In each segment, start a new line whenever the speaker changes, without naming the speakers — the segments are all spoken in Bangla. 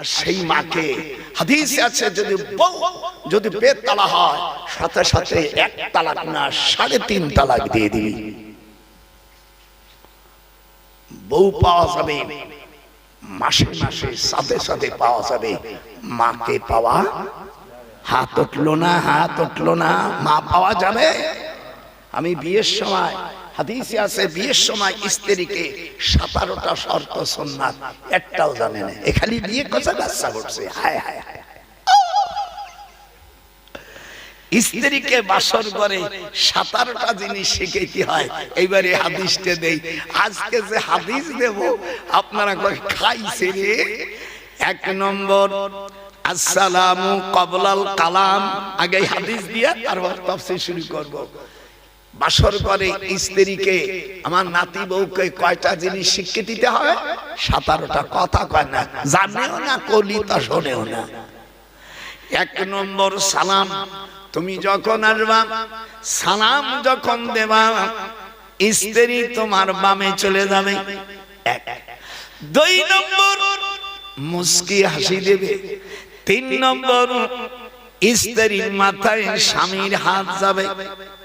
আর সেই মাকে হাদিস আছে যদি বউ যদি পেট তালা হয় সাথে সাথে এক তালাক না সাড়ে তিন তালাক দিয়ে দিবি। বউ পাওয়া যাবে মাসে মাসে সাথে সাথে পাওয়া যাবে। মাকে পাওয়া হাত উঠল না হাত উঠল না মা পাওয়া যাবে? আমি বিয়ের সময় হাদিসে আছে, বিয়ের সময় স্ত্রীকে সতেরোটা শর্ত সোননাথ একটাও জানে না। এ খালি বিয়ে কথা বাচ্চা করছে। হায় হায় হায় স্ত্রীকে বাসর করে সাতারোটা জিনিস শিখাইতে হয়? এইবারে হাদিসটা দেই। আজকে যে হাদিস দেব, আপনারা খাইছে রে? এক নম্বর, আসসালামু কবলাল কালাম। আগে হাদিস দিয়া, তারপর তফসিল শুরু করব। বাসর করে স্ত্রীকে, আমার নাতি বউকে কয়টা জিনিস শিক্ষা দিতে হয় সাতারোটা কথা কয় না। জানেও না, কলিতা শোনেও না। এক নম্বর সালাম, তুমি যখন আসবা, সালাম যখন দেবা, স্ত্রী তোমার বামে চলে যাবে। এক। দুই নম্বর, মুস্কি হাসি দেবে। তিন নম্বর, স্ত্রীর মাথায় স্বামীর হাত যাবে।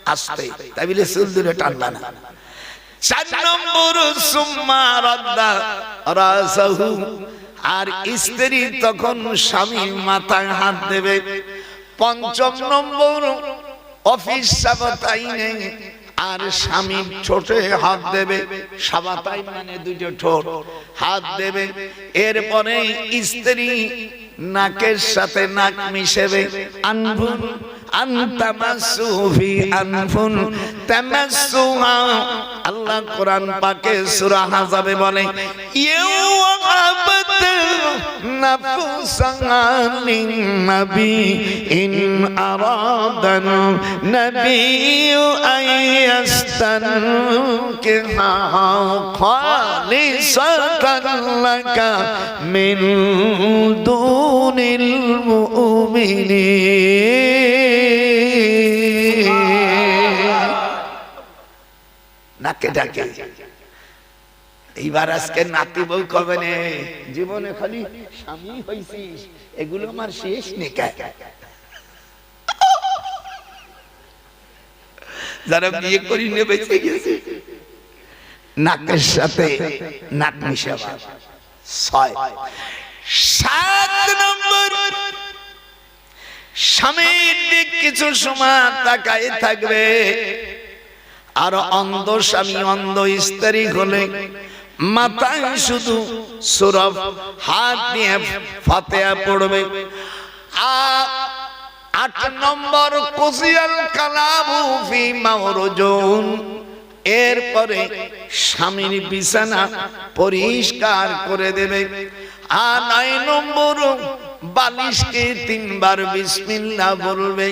আসতে। তাই বলে চুল দূরে টানবা না। চার নম্বর সুম্মা রাদ্দা রাসাহু আর স্ত্রী তখন স্বামীর মাথায় হাত দেবে। পঞ্চম নম্বর অফিস সাবাতাইনে আর স্বামীর ছোটে হাত দেবে। সাবাতাই মানে দুটো ঠোঁট। হাত দেবে। এরপরে স্ত্রী নাকের সাথে নাক মিশেবে। আনভুন আল্লাহ কোরআন পাকে সূরা হাজাবে বলে মিন দুনিল মুমিনিন। নাকে ডাকে। এইবার আজকে নাতি বউ কবে নে? জীবনে খালি স্বামী হইছিস, এগুলো আমার শেষ নিকা যারা বিয়ে করি গেছে। নাকের সাথে নাক মিশাবা ছয়। সাত নম্বর। স্বামীর দিক কিছু সময় তাকায় থাকবে। আর অন্ধ স্বামী, অন্ধ স্ত্রী হলে মাথায় শুধু সুরভ, হাত নিয়ে ফাতেয়া পড়বে। আর আট নম্বর কুসিয়াল কালামু ফি মাওরুজুন। এরপরে স্বামীর বিছানা পরিষ্কার করে দেবে। আর নয় নম্বর বালিশকে তিনবার বিসমিল্লাহ বলবে।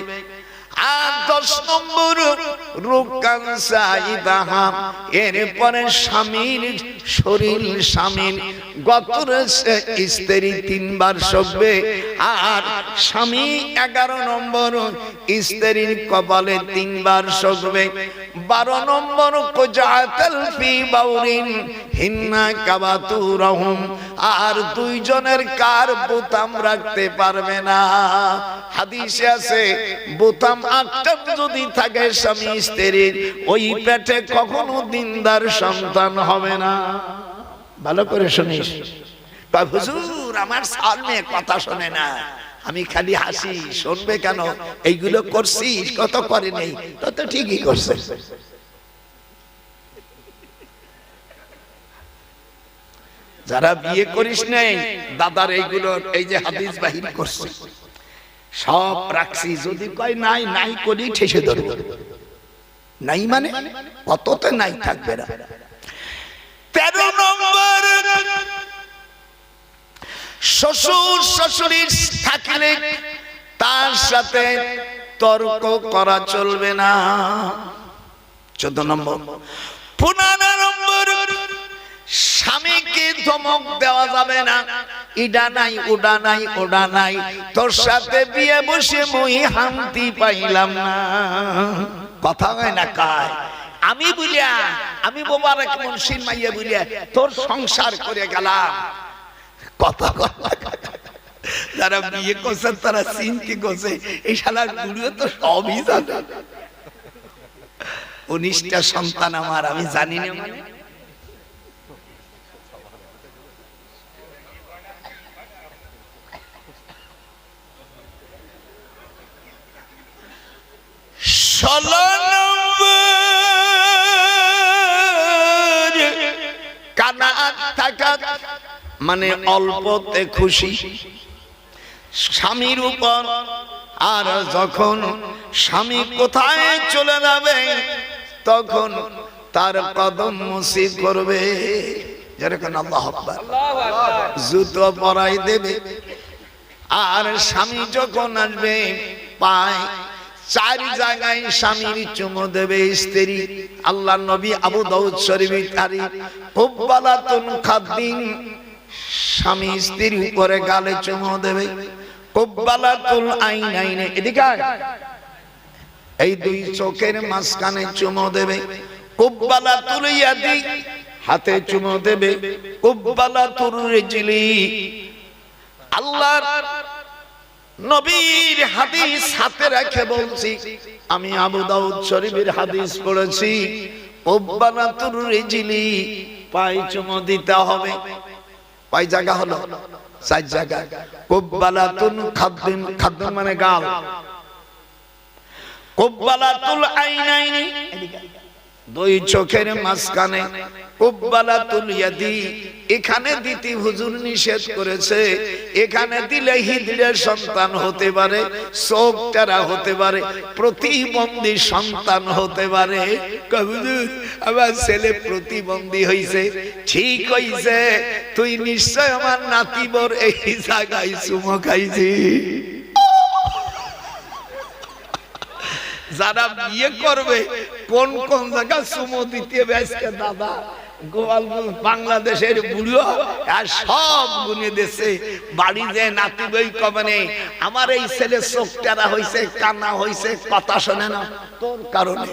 আর দশ নম্বর এরপরে স্বামীর শরীর তিনবার শোকবে আর স্বামী এগারো নম্বর স্ত্রীর কপালে তিনবার শোকবে বারো নম্বর বাউরিন। হিন্না কাবাতু রহম আর দুইজনের কার বোতাম রাখতে পারবে না। হাদিসে আছে, বোতাম আটটা যদি থাকে স্বামী স্ত্রীর, ওই পেটে কখনো দিনদার সন্তান হবে না। ভালো করে শুনিস। হুজুর, আমার সামনে কথা শোনে না। আমি খালি হাসি, শুনবে কেন? এইগুলো করছিস? কত করে নেই? তত ঠিকই করছে। যারা বিয়ে করিস নাই, দাদার এইগুলো, এই যে হাদিস বাহির করছে। সব রাখছি, যদি কয় নাই নাই করি ঠেসে ধরবো। নাই মানে? কততে নাই থাকবে না। তেরো নম্বর, শ্বশুর শাশুড়ি থাকলে তার সাথে তর্ক করা চলবে না। চোদ্দ নম্বর নম্বর স্বামীকে ধমক দেওয়া যাবে না। ইডা নাই ওডা নাই ওডা নাই। তোর সাথে বিয়ে বসে মই শান্তি পাইলাম না। কথা হয় না কায় আমি বুলিয়া, আমি বোবার মুন্সির মাইয়া বুলিয়া তোর সংসার করে গেলাম। কথা যারা বিয়ে করছে, তারা চিন্তি করছে। এই শালার গুরুও তো সবই জানে। উনিশটা সন্তান আমার, আমি জানি না মানে। কানা থাকা মানে অল্পতে খুশি। স্বামীর উপর আর যখন স্বামী কোথায় চলে যাবে, তখন তার কদম মুসি করবে। যেরকম। জুতো পরাই দেবে। আর স্বামী যখন আসবে, পায় চার জায়গায় স্বামীর চুমো দেবে স্ত্রী। আল্লাহ নবী আবু দাউদ শরীফ তারি কুব্বালাতুন খাদ্দিন। স্বামী স্ত্রীর উপরে গালে চুমো দেবে। আইন আইনে এদিকে এই দুই চোখের মাঝখানে চুমো দেবে। কুব্বালাতুল ইয়াদি। হাতে চুমো দেবে। কুব্বালাতুর রিজলি। আল্লাহর নবীর হাদিস হাতে রেখে বলছি, আমি আবু দাউদ শরীফের হাদিস পড়েছি ওব্বানাতুর রিজলি, পায়ে চুমো দিতে হবে। কয় জায়গা হলো? চার জায়গা। কুব্বালাতুন খাদ্দিন খাদ্দিন মানে গাল। কুব্বালাতুল আইনাইনি, দুই চোখের মাঝখানে। এখানে দিতি হুজুর নিষেধ করেছে, এখানে দিলে হিজড়ের সন্তান হতে পারে চোখ টেরা হতে পারে, প্রতিবন্ধী সন্তান হতে পারে। আমার ছেলে প্রতিবন্ধী হইছে, ঠিক হইছে, তুই নিশ্চয় আমার নাতিবর এই জায়গায় চুমো খাইছি। যারা বিয়ে করবে, কোন কোন জায়গা সুমো দিতে হবে দাদা? গোপালগঞ্জ বাংলাদেশের বুড়ো আর সব গুনে দেশে বাড়ি যে নাতি বই কমনে আমার এই ছেলে চোখ টেরা হয়েছে কান্না হয়েছে কথা শোনে না। তোর কারণে।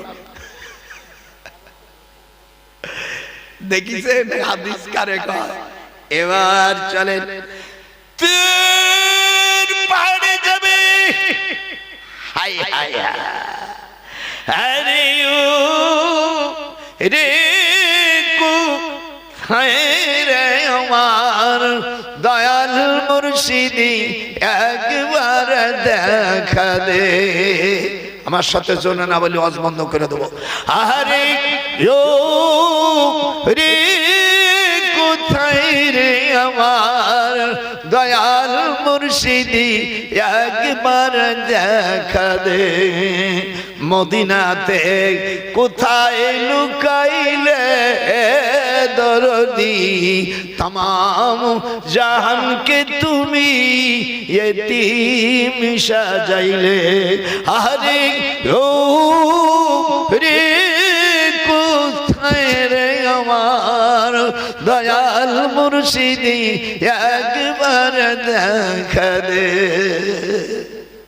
দেখিছেন হাদিস কারে এবার চলেন। তুর পাহাড়ে যাবে। হাই হাই রে হায় রে আমার দয়াল মুর্শিদি, একবার দেখা দে। আমার সাথে জন্য না বলে অজ বন্ধ করে দেবো। আরে রে, কোথায় রে আমার দয়াল মুর্শিদি, একবার দেখা দে। মদিনাতে কোথায় লুকাইলে? দরদি, তমাম জাহানকে তুমি এতিম সাজাইলে। আরে ও রে, কোথায় রে আমার দয়াল মুর্শিদি? একবার দেখা দে।